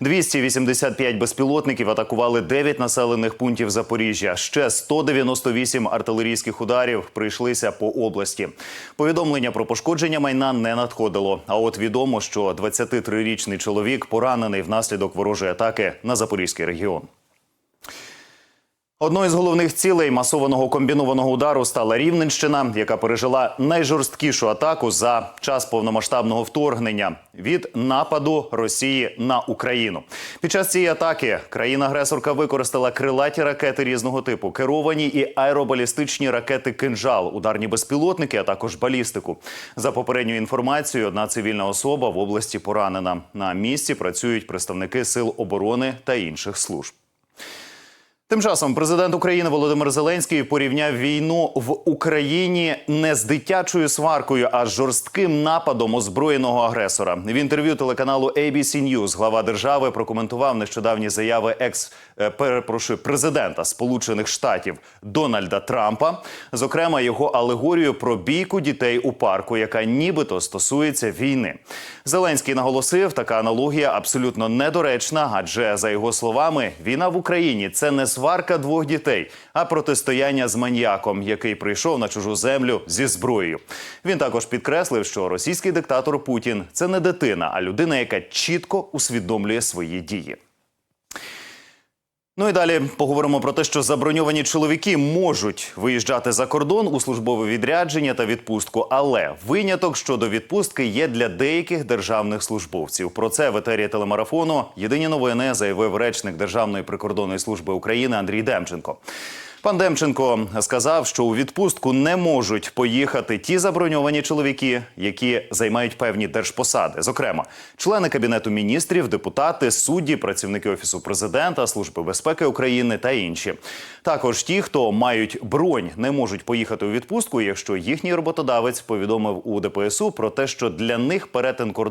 285 безпілотників атакували 9 населених пунктів Запоріжжя. Ще 198 артилерійських ударів прийшлися по області. Повідомлення про пошкодження майна не надходило. А от відомо, що 23-річний чоловік поранений внаслідок ворожої атаки на Запорізький регіон. Одною з головних цілей масованого комбінованого удару стала Рівненщина, яка пережила найжорсткішу атаку за час повномасштабного вторгнення від нападу Росії на Україну. Під час цієї атаки країна-агресорка використала крилаті ракети різного типу, керовані і аеробалістичні ракети «Кинжал», ударні безпілотники, а також балістику. За попередньою інформацією, одна цивільна особа в області поранена. На місці працюють представники сил оборони та інших служб. Тим часом президент України Володимир Зеленський порівняв війну в Україні не з дитячою сваркою, а з жорстким нападом озброєного агресора. В інтерв'ю телеканалу ABC News глава держави прокоментував нещодавні заяви екс е, перепрошую президента Сполучених Штатів Дональда Трампа, зокрема його алегорію про бійку дітей у парку, яка нібито стосується війни. Зеленський наголосив, така аналогія абсолютно недоречна, адже за його словами, війна в Україні це не сварка двох дітей, а протистояння з маньяком, який прийшов на чужу землю зі зброєю. Він також підкреслив, що російський диктатор Путін це не дитина, а людина, яка чітко усвідомлює свої дії. Ну і далі поговоримо про те, що заброньовані чоловіки можуть виїжджати за кордон у службове відрядження та відпустку, але виняток щодо відпустки є для деяких державних службовців. Про це в етері телемарафону Єдині новини заявив речник Державної прикордонної служби України Андрій Демченко. Пан Демченко сказав, що у відпустку не можуть поїхати ті заброньовані чоловіки, які займають певні держпосади, зокрема, члени кабінету міністрів, депутати, судді, працівники офісу президента, служби безпеки України та інші. Також ті, хто мають бронь, не можуть поїхати у відпустку, якщо їхній роботодавець повідомив у ДПСУ про те, що для них перетин кордону